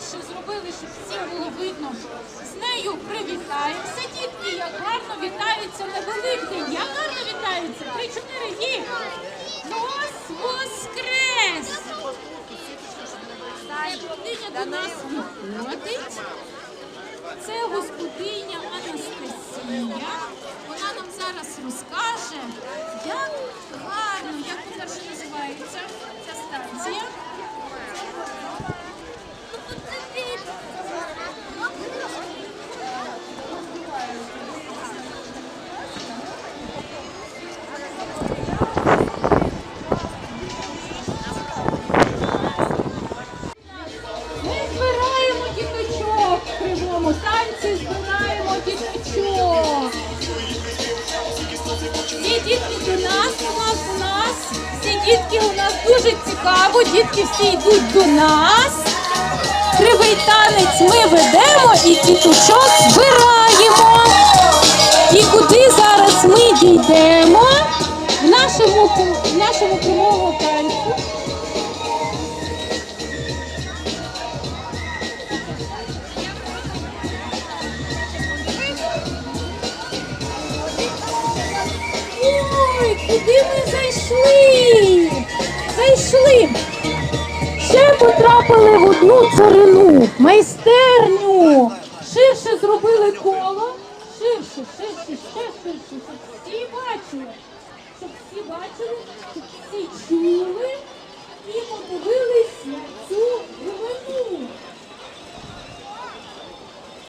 що зробили, щоб всім було видно. З нею привітаємося, дітки, як гарно вітаються на Великдень. Як гарно вітаються. Три-чотири їх. Нос воскрес! Господиня до нас виходить. Це господиня Анастасія. Вона нам зараз розкаже, як гарно, як по-перше називається танці, збираємо діточок. Всі дітки до нас, у нас, у нас. Всі дітки у нас дуже цікаво, дітки всі йдуть до нас. Кривий танець ми ведемо і діточок збираємо. І куди зараз ми дійдемо? В нашому, в нашому кривому танці. Ми зайшли? Зайшли. Ще потрапили в одну царину, майстерню. Ширше зробили коло. Ширше, ширше, ще ширше, щоб всі бачили. Щоб всі бачили, щоб всі чули